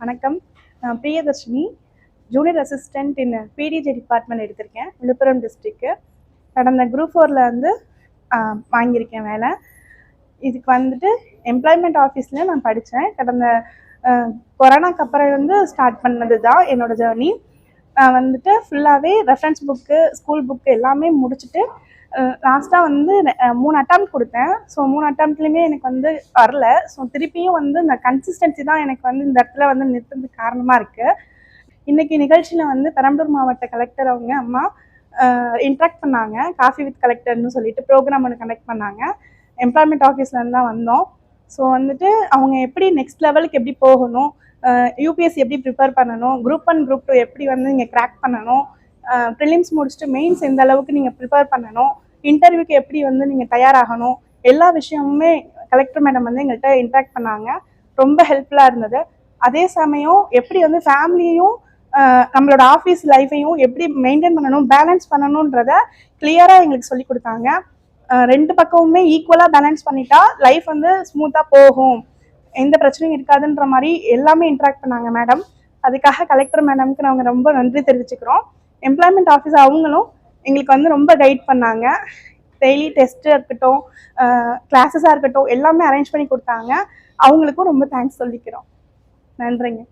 வணக்கம். நான் Priyadharshini. Junior assistant in PDG department எடுத்திருக்கேன். விழுப்புரம் டிஸ்ட்ரிக்ட்டு கடந்த குரூப் ஃபோரில் வந்து வாங்கியிருக்கேன் வேலை. இதுக்கு வந்துட்டு எம்ப்ளாய்மெண்ட் ஆஃபீஸில் நான் படித்தேன் கடந்த கொரோனாக்கு அப்புறம் வந்து ஸ்டார்ட் பண்ணது தான் என்னோட ஜேர்னி வந்துட்டு ஃபுல்லாகவே ரெஃபரன்ஸ் புக்கு ஸ்கூல் புக்கு எல்லாமே முடிச்சுட்டு லாஸ்ட்டாக வந்து மூணு அட்டம் கொடுத்தேன். ஸோ மூணு அட்டம்ப்ட்லேயுமே எனக்கு வந்து வரல. ஸோ திருப்பியும் வந்து இந்த கன்சிஸ்டன்சி தான் எனக்கு வந்து இந்த இடத்துல வந்து நிறுத்துறதுக்கு காரணமாக இருக்குது இன்றைக்கி நிகழ்ச்சியில் வந்து பெரம்பலூர் மாவட்ட கலெக்டர் அவங்க அம்மா இன்ட்ராக்ட் பண்ணாங்க. காஃபி வித் கலெக்டர்னு சொல்லிட்டு ப்ரோக்ராம் ஒன்று கண்டக்ட் பண்ணாங்க. எம்ப்ளாய்மெண்ட் ஆஃபீஸ்லேருந்து தான் வந்தோம். ஸோ வந்துட்டு அவங்க எப்படி நெக்ஸ்ட் லெவலுக்கு எப்படி போகணும் யூபிஎஸ்சி எப்படி ப்ரிப்பேர் பண்ணணும் குரூப் ஒன் குரூப் டூ எப்படி வந்து நீங்கள் க்ராக் பண்ணணும் ப்ரிலிம்ஸ் முடிச்சுட்டு மெயின்ஸ் எந்த அளவுக்கு நீங்கள் ப்ரிப்பேர் பண்ணணும் இன்டர்வியூக்கு எப்படி வந்து நீங்கள் தயாராகணும் எல்லா விஷயமுமே கலெக்டர் மேடம் வந்து எங்கள்கிட்ட இன்ட்ராக்ட் பண்ணாங்க. ரொம்ப ஹெல்ப்ஃபுல்லாக இருந்தது. அதே சமயம் எப்படி வந்து ஃபேமிலியையும் நம்மளோட ஆஃபீஸ் லைஃபையும் எப்படி மெயின்டைன் பண்ணணும் பேலன்ஸ் பண்ணணுன்றத கிளியராக எங்களுக்கு சொல்லி கொடுத்தாங்க. ரெண்டு பக்கமுமே ஈக்குவலாக பேலன்ஸ் பண்ணிட்டா லைஃப் வந்து ஸ்மூத்தாக போகும். எந்த பிரச்சனையும் இருக்காதுன்ற மாதிரி எல்லாமே இன்ட்ராக்ட் பண்ணாங்க மேடம் அதுக்காக கலெக்டர் மேடம்க்கு நாங்கள் ரொம்ப நன்றி தெரிவிச்சுக்கிறோம். எம்ப்ளாய்மெண்ட் ஆஃபீஸ் அவங்களும் எங்களுக்கு வந்து ரொம்ப கைட் பண்ணாங்க. டெய்லி டெஸ்ட்டு இருக்கட்டும் கிளாஸஸாக இருக்கட்டும் எல்லாமே அரேஞ்ச் பண்ணி கொடுத்தாங்க. அவங்களுக்கும் ரொம்ப தேங்க்ஸ் சொல்லிக்கிறோம். நன்றிங்க.